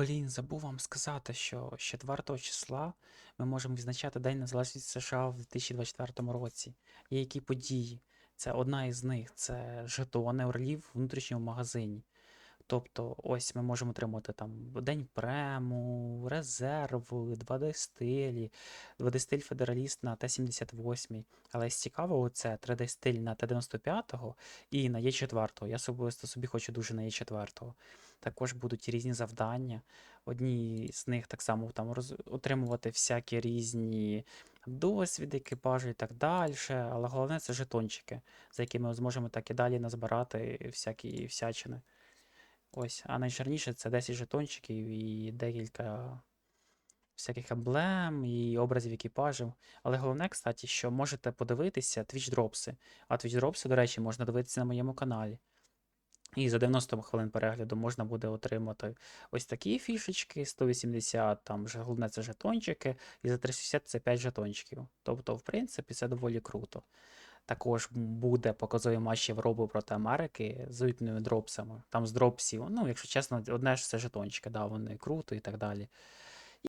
Блін, забув вам сказати, що з 4 числа ми можемо відзначати День Незалежності США в 2024 році. Є які події? Це одна із них це жетони орлів внутрішньому магазині. Тобто, ось ми можемо отримати там День прему, резерв, 2D стилі, 2D стиль Федераліст на Т-78. Але з цікавого це 3D стиль на Т-95 і на Е4. Я особисто собі хочу дуже на Е4. Також будуть різні завдання. Одні з них так само там роз... отримувати всякі різні досвіди екіпажу і так далі. Але головне це жетончики, за якими ми зможемо так і далі назбирати всякі всячини. Ось, а найчарніше це 10 жетончиків і декілька всяких емблем і образів екіпажів. Але головне, кстати, що можете подивитися Twitch дропси. А Twitch дропси, до речі, можна дивитися на моєму каналі. І за 90 хвилин перегляду можна буде отримати ось такі фішечки, 180, там вже головне це жетончики, і за 360 це 5 жетончиків. Тобто, в принципі, це доволі круто. Також буде показові матчі Європи проти Америки з випними дропсами. Там з дропсів, ну, якщо чесно, одне ж це жетончики, да, вони круто і так далі.